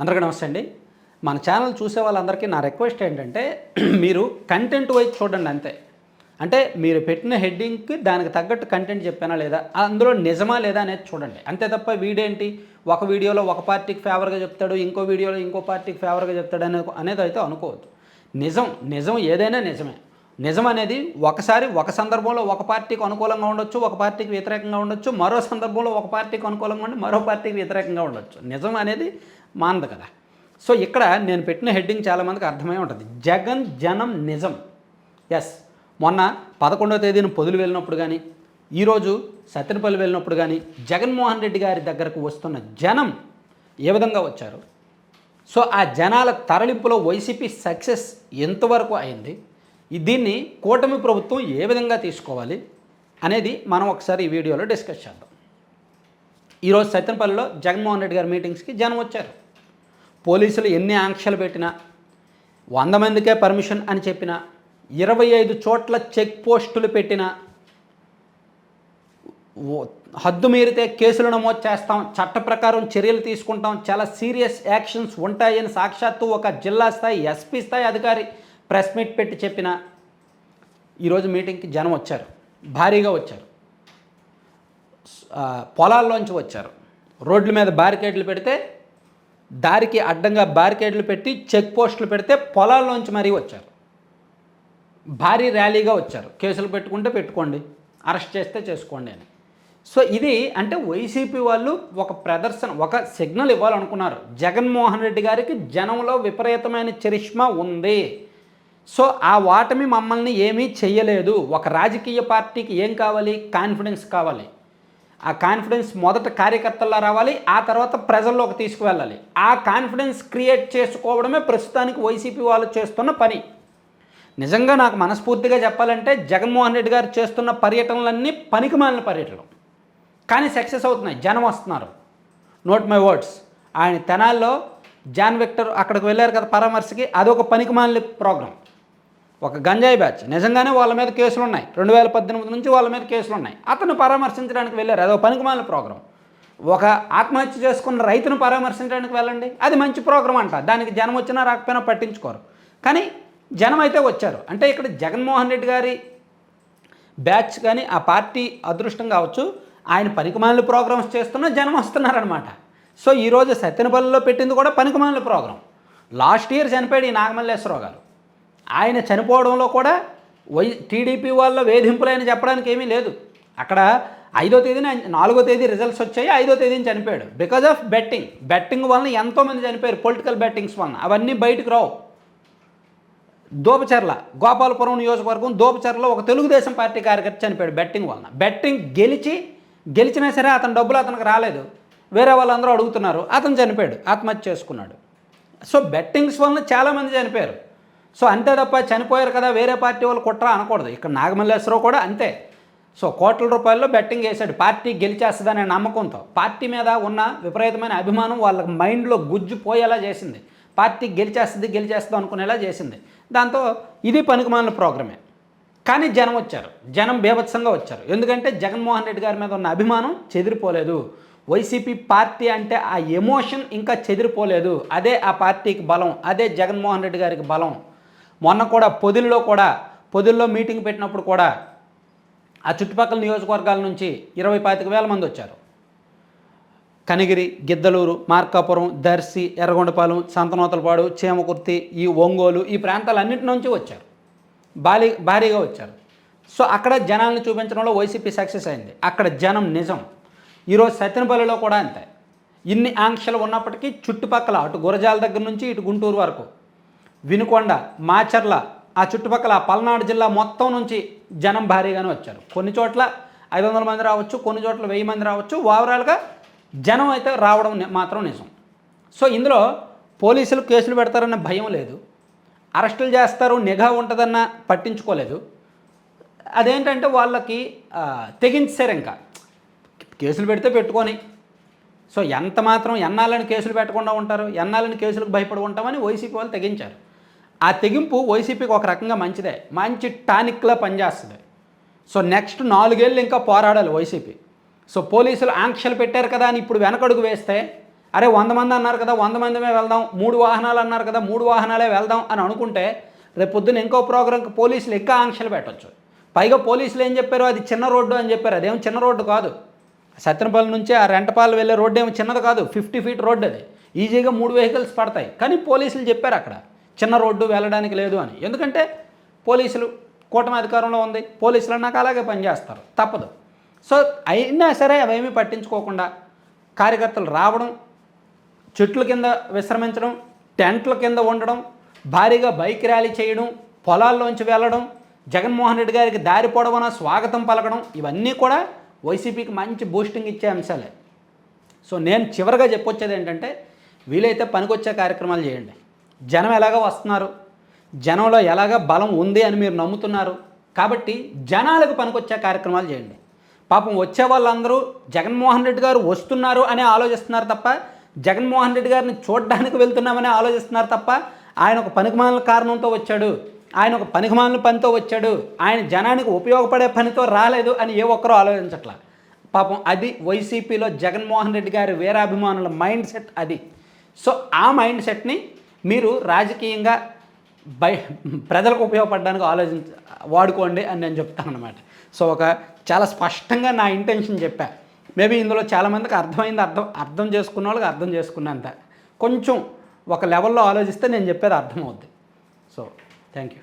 అందరికీ నమస్తే అండి. మన ఛానల్ చూసే వాళ్ళందరికీ నా రిక్వెస్ట్ ఏంటంటే మీరు కంటెంట్ వైజ్ చూడండి అంతే. అంటే మీరు పెట్టిన హెడ్డింగ్కి దానికి తగ్గట్టు కంటెంట్ చెప్పానా లేదా అందులో నిజమా లేదా అనేది చూడండి. అంతే తప్ప వీడేంటి? ఒక వీడియోలో ఒక పార్టీకి ఫేవర్గా చెప్తాడు ఇంకో వీడియోలో ఇంకో పార్టీకి ఫేవర్గా చెప్తాడు అనే అనేది అయితే అనుకోవద్దు. నిజం నిజం ఏదైనా నిజమే. నిజం అనేది ఒకసారి ఒక సందర్భంలో ఒక పార్టీకి అనుకూలంగా ఉండొచ్చు ఒక పార్టీకి వ్యతిరేకంగా ఉండొచ్చు మరో సందర్భంలో ఒక పార్టీకి అనుకూలంగా ఉండి మరో పార్టీకి వ్యతిరేకంగా ఉండొచ్చు. నిజం అనేది మానదు కదా. సో ఇక్కడ నేను పెట్టిన హెడ్డింగ్ చాలామందికి అర్థమై ఉంటుంది. జగన్ జనం నిజం. ఎస్ మొన్న పదకొండవ తేదీన పొదులు వెళ్ళినప్పుడు కానీ ఈరోజు సత్యనపల్లి వెళ్ళినప్పుడు కానీ జగన్మోహన్ రెడ్డి గారి దగ్గరకు వస్తున్న జనం ఏ విధంగా వచ్చారు? సో ఆ జనాల తరలింపులో వైసీపీ సక్సెస్ ఎంతవరకు అయింది? దీన్ని కూటమి ప్రభుత్వం ఏ విధంగా తీసుకోవాలి? అనేది మనం ఒకసారి ఈ వీడియోలో డిస్కస్ చేద్దాం. ఈరోజు సత్యనపల్లిలో జగన్మోహన్ రెడ్డి గారి మీటింగ్స్కి జనం వచ్చారు. పోలీసులు ఎన్ని ఆంక్షలు పెట్టినా వంద మందికే పర్మిషన్ అని చెప్పిన ఇరవై ఐదు చోట్ల చెక్ పోస్టులు పెట్టిన ఓ- హద్దు మీరితే కేసులు నమోదు చేస్తాం చట్ట ప్రకారం చర్యలు తీసుకుంటాం చాలా సీరియస్ యాక్షన్స్ ఉంటాయని సాక్షాత్తు ఒక జిల్లా స్థాయి ఎస్పీ స్థాయి అధికారి ప్రెస్ మీట్ పెట్టి చెప్పిన ఈరోజు మీటింగ్కి జనం వచ్చారు భారీగా వచ్చారు. పొలాల్లోంచి వచ్చారు. రోడ్ల మీద బ్యారికేడ్లు పెడితే దారికి అడ్డంగా బ్యారికేడ్లు పెట్టి చెక్ పోస్టులు పెడితే పొలాల్లోంచి మరీ వచ్చారు. భారీ ర్యాలీగా వచ్చారు. కేసులు పెట్టుకుంటే పెట్టుకోండి అరెస్ట్ చేస్తే చేసుకోండి అని. సో ఇది అంటే వైసీపీ వాళ్ళు ఒక ప్రదర్శన ఒక సిగ్నల్ ఇవ్వాలనుకున్నారు. జగన్మోహన్ రెడ్డి గారికి జనంలో విపరీతమైన చరిష్మా ఉంది. సో ఆ వాటమి మమ్మల్ని ఏమీ చేయలేదు ఒక రాజకీయ పార్టీకి ఏం కావాలి? కాన్ఫిడెన్స్ కావాలి. ఆ కాన్ఫిడెన్స్ మొదట కార్యకర్తల్లో రావాలి ఆ తర్వాత ప్రజల్లోకి తీసుకువెళ్ళాలి. ఆ కాన్ఫిడెన్స్ క్రియేట్ చేసుకోవడమే ప్రస్తుతానికి వైసీపీ వాళ్ళు చేస్తున్న పని. నిజంగా నాకు మనస్ఫూర్తిగా చెప్పాలంటే జగన్మోహన్ రెడ్డి గారు చేస్తున్న పర్యటనలన్నీ పనికి మాలిన పర్యటనలు. కానీ సక్సెస్ అవుతున్నాయి జనం వస్తున్నారు. నోట్ మై వర్డ్స్ ఆయన తెనాల్లో జాన్ విక్టర్ అక్కడికి వెళ్ళారు కదా పరామర్శకి అదొక పనికి మాలిన ప్రోగ్రాం ఒక గంజాయి బ్యాచ్. నిజంగానే వాళ్ళ మీద కేసులు ఉన్నాయి రెండు వేల పద్దెనిమిది నుంచి వాళ్ళ మీద కేసులు ఉన్నాయి అతను పరామర్శించడానికి వెళ్ళారు. అదో పనికిమాలిన ప్రోగ్రాం. ఒక ఆత్మహత్య చేసుకున్న రైతును పరామర్శించడానికి వెళ్ళండి. అది మంచి ప్రోగ్రాం అంట. దానికి జనం వచ్చినా రాకపోయినా పట్టించుకోరు. కానీ జనం అయితే వచ్చారు. అంటే ఇక్కడ జగన్మోహన్ రెడ్డి గారి బ్యాచ్ కానీ ఆ పార్టీ అదృష్టం కావచ్చు. ఆయన పనికిమాలిన ప్రోగ్రామ్స్ చేస్తున్న జనం వస్తున్నారనమాట సో ఈరోజు సత్యనపల్లిలో పెట్టింది కూడా పనికిమాలిన ప్రోగ్రాం. లాస్ట్ ఇయర్ చనిపోయాడు ఈ నాగమల్లేశ్వరరావు గారు. ఆయన చనిపోవడంలో కూడా వై టీడీపీ వాళ్ళ వేధింపులైన చెప్పడానికి ఏమీ లేదు. అక్కడ ఐదో తేదీన నాలుగో తేదీ రిజల్ట్స్ వచ్చాయి ఐదో తేదీని చనిపోయాడు. Because of betting. బెట్టింగ్ వలన ఎంతోమంది చనిపోయారు పొలిటికల్ బెట్టింగ్స్ వలన. అవన్నీ బయటకు రావు. దోపచర్ల గోపాలపురం నియోజకవర్గం దోపచర్లలో ఒక తెలుగుదేశం పార్టీ కార్యకర్త చనిపోయాడు బెట్టింగ్ వలన. బెట్టింగ్ గెలిచి గెలిచినా సరే అతని డబ్బులు అతనికి రాలేదు. వేరే వాళ్ళందరూ అడుగుతున్నారు అతను చనిపోయాడు ఆత్మహత్య చేసుకున్నాడు. సో బెట్టింగ్స్ వలన చాలామంది చనిపోయారు. సో అంతే తప్ప చనిపోయారు కదా వేరే పార్టీ వాళ్ళు కుట్రా అనకూడదు. ఇక్కడ నాగమల్లేశ్వరరావు కూడా అంతే. సో కోట్ల రూపాయల్లో బెట్టింగ్ వేశాడు పార్టీ గెలిచేస్తుందనే నమ్మకంతో. పార్టీ మీద ఉన్న విపరీతమైన అభిమానం వాళ్ళ మైండ్లో గుజ్జు పోయేలా చేసింది. పార్టీ గెలిచేస్తుంది గెలిచేస్తుంది అనుకునేలా చేసింది. దాంతో ఇది పనికిమాలిన ప్రోగ్రామే. కానీ జనం వచ్చారు. జనం బీభత్సంగా వచ్చారు. ఎందుకంటే జగన్మోహన్ రెడ్డి గారి మీద ఉన్న అభిమానం చెదిరిపోలేదు. వైసీపీ పార్టీ అంటే ఆ ఎమోషన్ ఇంకా చెదిరిపోలేదు. అదే ఆ పార్టీకి బలం అదే జగన్మోహన్ రెడ్డి గారికి బలం. మొన్న కూడా పొదిల్లో కూడా పొదిల్లో మీటింగ్ పెట్టినప్పుడు కూడా ఆ చుట్టుపక్కల నియోజకవర్గాల నుంచి ఇరవై పాతిక వేల మంది వచ్చారు. కనిగిరి గిద్దలూరు మార్కాపురం దర్శి ఎర్రగొండపాలెం సంతనోతలపాడు చీమకుర్తి ఈ ఒంగోలు ఈ ప్రాంతాలన్నింటి నుంచి వచ్చారు. భారీ భారీగా వచ్చారు. సో అక్కడ జనాలను చూపించడంలో వైసీపీ సక్సెస్ అయింది. అక్కడ జనం నిజం. ఈరోజు సత్యనపల్లిలో కూడా అంతే. ఇన్ని ఆంక్షలు ఉన్నప్పటికీ చుట్టుపక్కల అటు గురజాల దగ్గర నుంచి ఇటు గుంటూరు వరకు వినుకొండ మాచర్ల ఆ చుట్టుపక్కల ఆ పల్నాడు జిల్లా మొత్తం నుంచి జనం భారీగానే వచ్చారు. కొన్ని చోట్ల ఐదు వందల మంది రావచ్చు కొన్ని చోట్ల వెయ్యి మంది రావచ్చు. ఓవరాల్గా జనం అయితే రావడం ని- మాత్రం నిజం. సో ఇందులో పోలీసులు కేసులు పెడతారన్న భయం లేదు. అరెస్టులు చేస్తారు నిఘా ఉంటుందన్న పట్టించుకోలేదు. అదేంటంటే వాళ్ళకి తెగించారు ఇంకా. కేసులు పెడితే పెట్టుకొని. సో ఎంత మాత్రం ఎన్నాళ్ళని కేసులు పెట్టకుండా ఉంటారు ఎన్నాళ్ళని కేసులకు భయపడి ఉంటామని వైసీపీ వాళ్ళు తెగించారు. ఆ తెగింపు వైసీపీకి ఒక రకంగా మంచిదే. మంచి టానిక్లా పనిచేస్తుంది. సో నెక్స్ట్ నాలుగేళ్ళు ఇంకా పోరాడాలి వైసీపీ సో పోలీసులు ఆంక్షలు పెట్టారు కదా అని ఇప్పుడు వెనకడుగు వేస్తే అరే వంద మంది అన్నారు కదా వంద మందిమే వెళ్దాం మూడు వాహనాలు అన్నారు కదా మూడు వాహనాలే వెళ్దాం అని అనుకుంటే రేపు పొద్దున్న ఇంకో ప్రోగ్రాంకి పోలీసులు ఇంకా ఆంక్షలు పెట్టొచ్చు. పైగా పోలీసులు ఏం చెప్పారు? అది చిన్న రోడ్డు అని చెప్పారు. అదేం చిన్న రోడ్డు కాదు. సత్యనపల్లి నుంచి ఆ రెంటపాలు వెళ్ళే రోడ్డు ఏమి చిన్నది కాదు. ఫిఫ్టీ ఫీట్ రోడ్డు అది. ఈజీగా మూడు వెహికల్స్ పడతాయి. కానీ పోలీసులు చెప్పారు అక్కడ. చిన్న రోడ్డు వెళ్ళడానికి లేదు అని. ఎందుకంటే పోలీసులు కూటమి అధికారంలో ఉంది. పోలీసులు నాకు అలాగే పనిచేస్తారు తప్పదు. సో అయినా సరే అవేమీ పట్టించుకోకుండా కార్యకర్తలు రావడం చెట్ల కింద విశ్రమించడం టెంట్ల కింద ఉండడం భారీగా బైక్ ర్యాలీ చేయడం పొలాల్లోంచి వెళ్ళడం జగన్మోహన్ రెడ్డి గారికి దారి పొడవున స్వాగతం పలకడం ఇవన్నీ కూడా వైసీపీకి మంచి బూస్టింగ్ ఇచ్చే అంశాలే. సో నేను చివరిగా చెప్పొచ్చేది ఏంటంటే వీలైతే పనికొచ్చే కార్యక్రమాలు చేయండి. జనం ఎలాగ వస్తున్నారు? జనంలో ఎలాగ బలం ఉంది అని మీరు నమ్ముతున్నారు? కాబట్టి జనాలకు పనికొచ్చే కార్యక్రమాలు చేయండి. పాపం వచ్చే వాళ్ళందరూ జగన్మోహన్ రెడ్డి గారు వస్తున్నారు అని ఆలోచిస్తున్నారు తప్ప జగన్మోహన్ రెడ్డి గారిని చూడడానికి వెళ్తున్నామని ఆలోచిస్తున్నారు తప్ప ఆయన ఒక పనికిమాలిన కారణంతో వచ్చాడు. ఆయన ఒక పనికిమాలిన పనితో వచ్చాడు. ఆయన జనానికి ఉపయోగపడే పనితో రాలేదు అని ఏ ఒక్కరూ ఆలోచించట్లా. పాపం అది వైసీపీలో జగన్మోహన్ రెడ్డి గారి వీరాభిమానుల మైండ్ సెట్ అది. సో ఆ మైండ్ సెట్ని మీరు రాజకీయంగా బై ప్రజలకు ఉపయోగపడడానికి ఆలోచించ వాడుకోండి అని నేను చెప్తాను అనమాట సో ఒక చాలా స్పష్టంగా నా ఇంటెన్షన్ చెప్పా. మేబీ ఇందులో చాలామందికి అర్థమైంది అర్థం అర్థం చేసుకున్న వాళ్ళకి అర్థం చేసుకున్నంత. కొంచెం ఒక లెవెల్లో ఆలోచిస్తే నేను చెప్పేది అర్థమవుద్ది. So thank you